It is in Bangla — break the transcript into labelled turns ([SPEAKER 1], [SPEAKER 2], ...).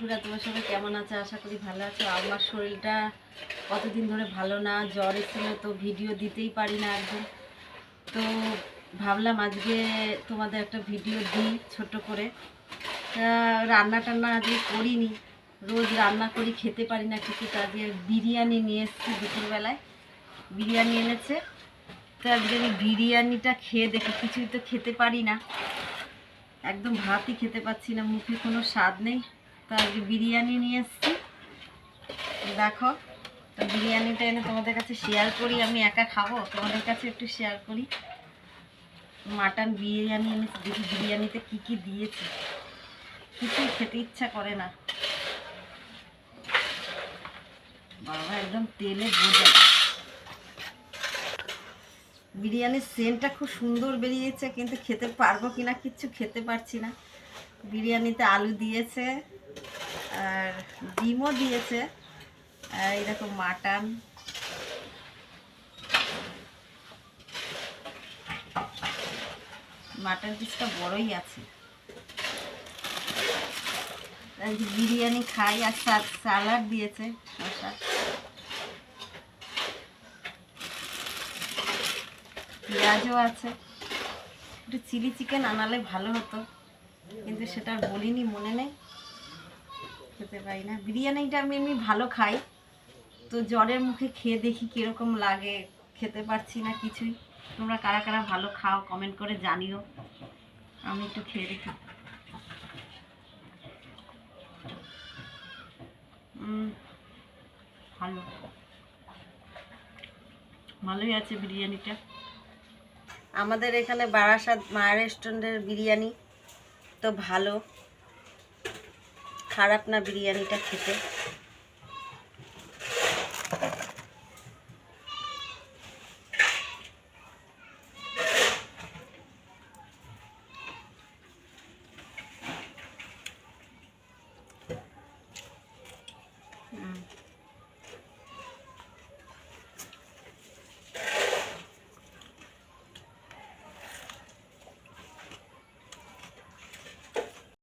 [SPEAKER 1] বন্ধুরা, তোমার সবাই কেমন আছে? আশা করি ভালো আছো। আমার শরীরটা কতদিন ধরে ভালো না, জ্বর এসেছিল তো ভিডিও দিতেই পারি না একদম। তো ভাবলাম আজকে তোমাদের একটা ভিডিও দিই ছোট করে। রান্না টান্না আজকে করিনি। রোজ রান্না করি, খেতে পারি না কিছু। তো আজকে বিরিয়ানি নিয়ে এসেছি দুপুরবেলায়। বিরিয়ানি এনেছে। তো আজকে আমি বিরিয়ানিটা খেয়ে দেখি। কিছুই তো খেতে পারি না। একদম ভাতই খেতে পাচ্ছি না। মুখে কোনো স্বাদ নেই। তো আজকে বিরিয়ানি নিয়ে এসেছি। দেখো, তো বিরিয়ানিটা এনে তোমাদের কাছে শেয়ার করি। আমি একা খাব, তোমাদের কাছে একটু শেয়ার করি। মাটন বিরিয়ানি এনেছি দেখি বিরিয়ানিতে কি কি দিয়েছে। কিছুই খেতে ইচ্ছা করে না। বাবা, একদম তেলে বোঝা। বিরিয়ানির সেন্টটা খুব সুন্দর বেরিয়েছে, কিন্তু খেতে পারব কিনা, কিচ্ছু খেতে পারছি না। বিরিয়ানিতে আলু দিয়েছে আর ডিমও দিয়েছে। এরকম মাটন। মাটন পিসটা বড়ই আছে। বিরিয়ানি খাই আর স্যালাড দিয়েছে পেঁয়াজও আছে। একটু চিলি চিকেন আনালে ভালো হতো। কিন্তু সেটা বলিনি, মনে নেই। খেতে পারি না। বিরিয়ানিটা আমি এমনি ভালো খাই। তো জ্বরের মুখে খেয়ে দেখি কীরকম লাগে। খেতে পারছি না কিছুই। তোমরা কারা কারা ভালো খাও কমেন্ট করে জানিও। আমি একটু খেয়ে দেখি। ভালো। ভালোই আছে বিরিয়ানিটা। আমাদের এখানে বারাসাত মায়ের রেস্টুরেন্টের বিরিয়ানি। তো ভালো। খারাপ না বিরিয়ানিটা খেতে।